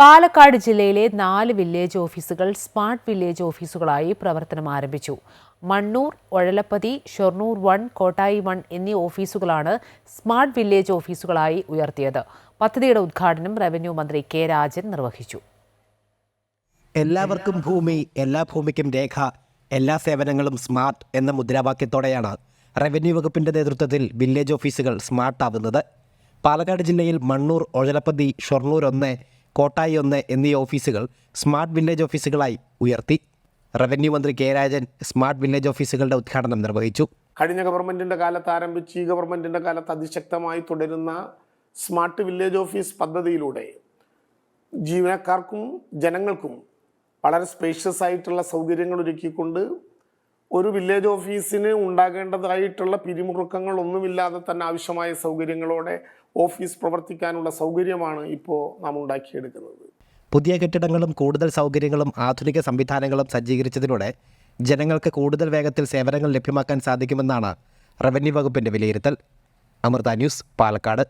പാലക്കാട് ജില്ലയിലെ നാല് വില്ലേജ് ഓഫീസുകൾ സ്മാർട്ട് വില്ലേജ് ഓഫീസുകളായി പ്രവർത്തനം ആരംഭിച്ചു. മണ്ണൂർ ഒഴലപ്പതി ഷൊർണൂർ വൺ കോട്ടായി വൺ എന്നീ ഓഫീസുകളാണ് സ്മാർട്ട് വില്ലേജ് ഓഫീസുകളായി ഉയർത്തിയത്. പദ്ധതിയുടെ ഉദ്ഘാടനം റവന്യൂ മന്ത്രി കെ രാജൻ നിർവഹിച്ചു. എല്ലാവർക്കും ഭൂമി എല്ലാ ഭൂമിക്കും രേഖ എല്ലാ സേവനങ്ങളും സ്മാർട്ട് എന്ന മുദ്രാവാക്യത്തോടെയാണ് റവന്യൂ വകുപ്പിന്റെ നേതൃത്വത്തിൽ വില്ലേജ് ഓഫീസുകൾ സ്മാർട്ട് ആവുന്നത്. പാലക്കാട് ജില്ലയിൽ മണ്ണൂർ ഒഴലപ്പതി ഷൊർണൂർ ഒന്ന് കോട്ടായി ഒന്ന് എന്നീ ഓഫീസുകൾ സ്മാർട്ട് വില്ലേജ് ഓഫീസുകളായി ഉയർത്തി. റവന്യൂ മന്ത്രി കെ രാജൻ സ്മാർട്ട് വില്ലേജ് ഓഫീസുകളുടെ ഉദ്ഘാടനം നിർവഹിച്ചു. കഴിഞ്ഞ ഗവൺമെന്റിന്റെ കാലത്ത് ആരംഭിച്ച് ഈ ഗവൺമെന്റിന്റെ കാലത്ത് അതിശക്തമായി തുടരുന്ന സ്മാർട്ട് വില്ലേജ് ഓഫീസ് പദ്ധതിയിലൂടെ ജീവനക്കാർക്കും ജനങ്ങൾക്കും വളരെ സ്പേഷ്യസ് ആയിട്ടുള്ള സൗകര്യങ്ങൾ ഒരുക്കിക്കൊണ്ട് ഒരു വില്ലേജ് ഓഫീസിന് ഉണ്ടാകേണ്ടതായിട്ടുള്ള പിരിമുറുക്കങ്ങളൊന്നുമില്ലാതെ തന്നെ ആവശ്യമായ സൗകര്യങ്ങളോടെ ഓഫീസ് പ്രവർത്തിക്കാനുള്ള സൗകര്യമാണ് ഇപ്പോൾ നാം ഉണ്ടാക്കിയെടുക്കുന്നത്. പുതിയ കെട്ടിടങ്ങളും കൂടുതൽ സൗകര്യങ്ങളും ആധുനിക സംവിധാനങ്ങളും സജ്ജീകരിച്ചതിലൂടെ ജനങ്ങൾക്ക് കൂടുതൽ വേഗത്തിൽ സേവനങ്ങൾ ലഭ്യമാക്കാൻ സാധിക്കുമെന്നാണ് റവന്യൂ വകുപ്പിന്റെ വിലയിരുത്തൽ. അമൃത ന്യൂസ് പാലക്കാട്.